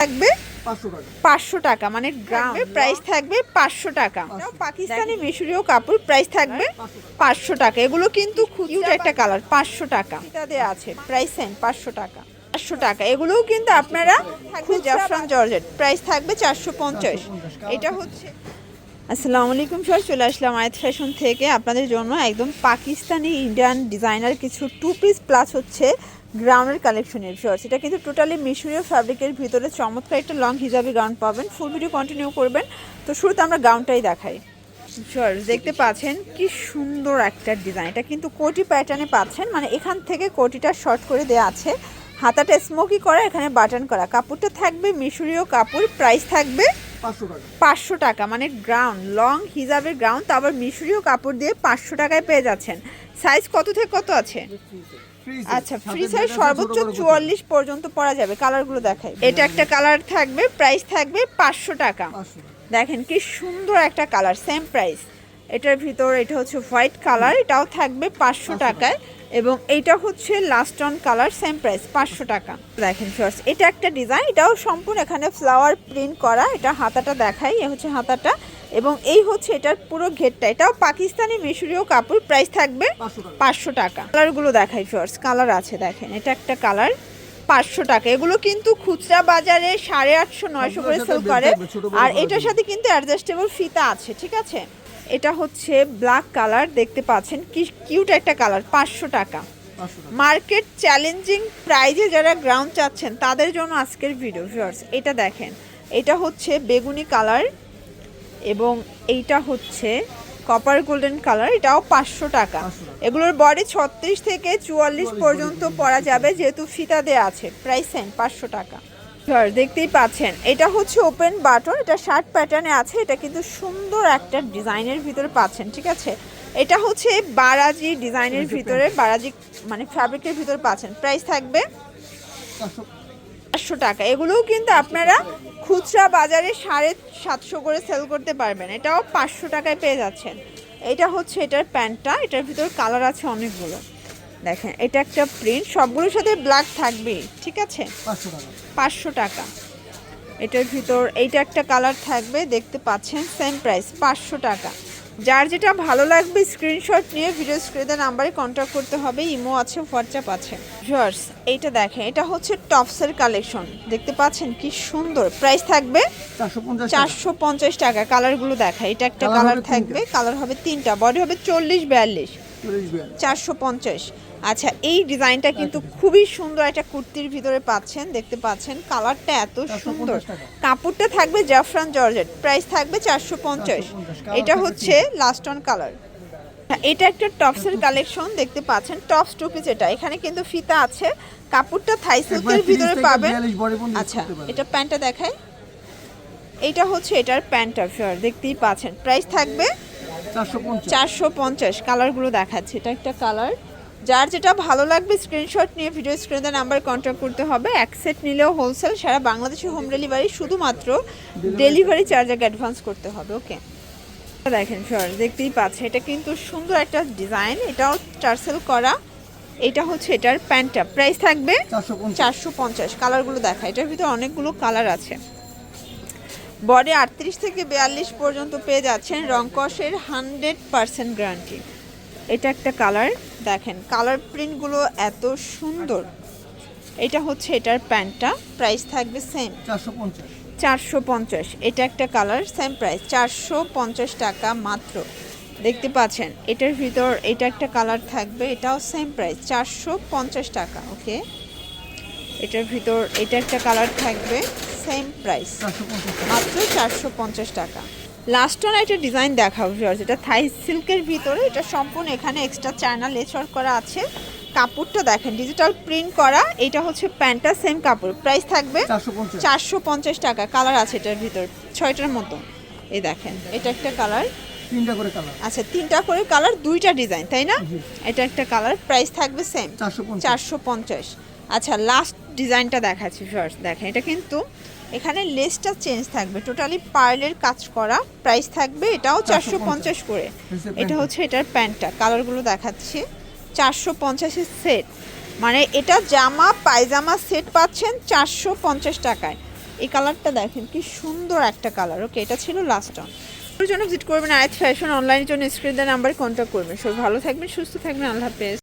থাকবে পাঁচশো টাকা। মানে গ্রাম প্রাইস থাকবে পাঁচশো টাকা। পাকিস্তানি মিশরীয় কাপড় প্রাইস থাকবে পাঁচশো টাকা। এগুলো কিন্তু কিউট একটা কালার পাঁচশো টাকা। তাদের আছে প্রাইস সেম পাঁচশো টাকা। পাঁচশো টাকা। এগুলোও কিন্তু আপনারা থাকবে জাফরান জর্জেট প্রাইস থাকবে চারশো পঞ্চাশ। এটা হচ্ছে আসসালামু আলাইকুম স্যার চলে আসলাম আয়াত ফ্যাশন থেকে। আপনাদের জন্য একদম পাকিস্তানি ইন্ডিয়ান ডিজাইনার কিছু টু পিস প্লাস হচ্ছে গ্রাউন্ডের কালেকশনের শর্টস এটা কিন্তু টোটালি মিশরীয় ফ্যাব্রিকের ভিতরে চমৎকার একটা লং হিজাবি গাউন পাবেন। ফুল ভিডিও কন্টিনিউ করবেন। তো শুরুতে আমরা গাউনটাই দেখাই। শর্টস দেখতে পাচ্ছেন কি সুন্দর একটা ডিজাইন এটা কিন্তু কোটি প্যাটার্নে পাচ্ছেন। মানে এখান থেকে কোটিটা শর্ট করে দেওয়া আছে। হাতাটা স্মোকি করা এখানে বাটন করা। কাপড়টা থাকবে মিশরীয় কাপড়। প্রাইস থাকবে পাঁচশো টাকা। পাঁচশো টাকা। মানে গ্রাউন্ড লং হিজাবের গ্রাউন্ড তো আবার মিশরীয় কাপড় দিয়ে পাঁচশো টাকায় পেয়ে যাচ্ছেন। সাইজ কত থেকে কত আছে? আচ্ছা ফ্রি সাইজ সর্বোচ্চ চুয়াল্লিশ পর্যন্ত পরা যাবে। কালারগুলো দেখাই। এটা একটা কালার থাকবে প্রাইস থাকবে পাঁচশো টাকা। দেখেন কি সুন্দর একটা কালার সেম প্রাইস এটার ভিতর এটা হচ্ছে হোয়াইট কালার এটাও থাকবে পাঁচশো টাকায়। এবং এইটা হচ্ছে last on colour same price পাঁচশো টাকা। দেখেন ফার্স্ট এটা একটা ডিজাইন এটাও সম্পূর্ণ এখানে ফ্লাওয়ার প্রিন্ট করা। এটা হাতাটা দেখাই এ হচ্ছে হাতাটা। এবং এই হচ্ছে এটার পুরো ঘেরটা। এটাও পাকিস্তানি মিশরীয় কাপড় প্রাইস থাকবে পাঁচশো টাকা। কালারগুলো দেখাই ফার্স্ট কালার আছে দেখেন এটা একটা কালার পাঁচশো টাকা। এগুলো কিন্তু খুচরা বাজারে সাড়ে আটশো নয়শো করে সেল করে। আর এটার সাথে কিন্তু অ্যাডজাস্টেবল ফিতা আছে ঠিক আছে? এটা হচ্ছে ব্ল্যাক কালার দেখতে পাচ্ছেন কি কিউট একটা কালার পাঁচশো টাকা। পাঁচশো টাকা। মার্কেট চ্যালেঞ্জিং প্রাইজে যারা গ্রাউন্ড চাচ্ছেন তাদের জন্য আজকের ভিডিও ভিউয়ার্স এটা দেখেন। এটা হচ্ছে বেগুনি কালার এবং এইটা হচ্ছে কপার গোল্ডেন কালার এটাও পাঁচশো টাকা। এগুলোর বডি ছত্রিশ থেকে চুয়াল্লিশ পর্যন্ত পরা যাবে যেহেতু ফিতা দেওয়া আছে প্রাইস সেম পাঁচশো টাকা। দেখতেই পাচ্ছেন এটা হচ্ছে ওপেন বাটন এটা শার্ট প্যাটার্নে আছে এটা কিন্তু সুন্দর একটা ডিজাইনের ভিতরে পাচ্ছেন ঠিক আছে? এটা হচ্ছে বারাজি ডিজাইনের ভিতরে বারাজি মানে ফ্যাব্রিকের ভিতরে পাচ্ছেন। প্রাইস থাকবে পাঁচশো টাকা। এগুলোও কিন্তু আপনারা খুচরা বাজারে সাড়ে সাতশো করে সেল করতে পারবেন। এটাও পাঁচশো টাকায় পেয়ে যাচ্ছেন। এটা হচ্ছে এটার প্যান্টটা। এটার ভিতর কালার আছে অনেকগুলো। দেখেন এটা একটা প্রিন্ট সবগুলোর সাথে ব্ল্যাক থাকবে ঠিক আছে? পাঁচশো টাকা। পাঁচশো টাকা। এটার ভিতর এইটা একটা কালার থাকবে দেখতে পাচ্ছেন সেম প্রাইস পাঁচশো টাকা। যার যেটা ভালো লাগবে স্ক্রিনশট নিয়ে ভিডিও স্ক্রিনে নাম্বারে কন্ট্যাক্ট করতে হবে ইমো আছে হোয়াটসঅ্যাপ আছে। ভিউয়ার্স এইটা দেখেন এটা হচ্ছে টপসের কালেকশন দেখতে পাচ্ছেন কি সুন্দর। প্রাইস থাকবে চারশো পঞ্চাশ টাকা। কালারগুলো দেখা এটা একটা কালার থাকবে কালার হবে তিনটা বডি হবে চল্লিশ বিয়াল্লিশ। চারশো পঞ্চাশ। আচ্ছা এই ডিজাইনটা কিন্তু খুবই সুন্দর একটা কুর্তির ভিতরে পাচ্ছেন দেখতে পাচ্ছেন। কালারটা এত সুন্দর। কাপড়টা থাকবে জাফরান জর্জেট প্রাইস থাকবে চারশো পঞ্চাশ। এটা হচ্ছে লাস্ট অন কালার এটা একটা টপসের কালেকশন দেখতে পাচ্ছেন টপস টু পিস এটা। এখানে কিন্তু ফিতা আছে। কাপড়টা থাই সিল্কের ভিতরে পাবেন। 42 body পর্যন্ত use আচ্ছা এটা প্যান্টটা দেখাই। এটা হচ্ছে এটার প্যান্টটা ফিওর দেখতেই পাচ্ছেন। প্রাইস থাকবে চারশো পঞ্চাশ। কালারগুলো দেখাচ্ছে। এটা একটা কালার। যার যেটা ভালো লাগবে স্ক্রিনশট নিয়ে ভিডিও স্ক্রিনে নাম্বার কন্ট্যাক্ট করতে হবে। এক সেট নিলেও হোলসেল সারা বাংলাদেশে হোম ডেলিভারি শুধুমাত্র ডেলিভারি চার্জ আগে অ্যাডভান্স করতে হবে ওকে দেখেন সর দেখতেই পাচ্ছে এটা কিন্তু সুন্দর একটা ডিজাইন এটাও টার্সেল করা। এটা হচ্ছে এটার প্যান্টটা। প্রাইস থাকবে চারশো পঞ্চাশ। কালারগুলো দেখা। এটার ভিতরে অনেকগুলো কালার আছে। বডি আটত্রিশ থেকে বিয়াল্লিশ পর্যন্ত পেয়ে যাচ্ছেন রংকসের হান্ড্রেড পারসেন্ট গ্যারান্টি। এটা একটা কালার। দেখেন কালার প্রিন্টগুলো এত সুন্দর। এটা হচ্ছে এটার প্যান্টটা। প্রাইস থাকবে সেম চারশো পঞ্চাশ। এটা একটা কালার সেম প্রাইস চারশো পঞ্চাশ টাকা মাত্র। দেখতে পাচ্ছেন এটার ভিতর এটা একটা কালার থাকবে এটাও সেম প্রাইস চারশো পঞ্চাশ টাকা ওকে এটার ভিতর এটা একটা কালার থাকবে। সেম প্রাইস চারশো পঞ্চাশ টাকা। মাত্র চারশো পঞ্চাশ টাকা। লাস্ট অন একটা ডিজাইন দেখাবো ভিউয়ার্স এটা থাই সিল্কের ভিতরে এটা সম্পূর্ণ এখানে এক্সট্রা চায়না লেচার করা আছে। কাপড়টা দেখেন ডিজিটাল প্রিন্ট করা এটা হচ্ছে প্যান্টটা সেম কাপড়। প্রাইস থাকবে চারশো পঞ্চাশ। টাকা কালার আছে এটার ভিতর ছয়টার মতো। এই দেখেন এটা একটা কালার তিনটা করে কালার আচ্ছা তিনটা করে কালার দুইটা ডিজাইন তাই না? এটা একটা কালার প্রাইস থাকবে সেম চারশো পঞ্চাশ। আচ্ছা লাস্ট ডিজাইনটা দেখাচ্ছি ফার্স্ট দেখেন এটা কিন্তু এখানে লেসটা চেঞ্জ থাকবে। টোটালি পার্লের কাজ করা প্রাইস থাকবে এটাও চারশো পঞ্চাশ। করে। এটা হচ্ছে এটার প্যান্টটা কালারগুলো দেখাচ্ছি। চারশো পঞ্চাশের সেট মানে এটা জামা পায়জামা সেট পাচ্ছেন চারশো পঞ্চাশ টাকায়। এই কালারটা দেখেন কি সুন্দর একটা কালার ওকে এটা ছিল লাস্ট অন জন্য ভিজিট করবেন আয়াত ফ্যাশন অনলাইনের জন্য স্ক্রিন নাম্বার কন্ট্যাক্ট করবেন। সব ভালো থাকবেন সুস্থ থাকবেন আল্লাহ হাফেজ।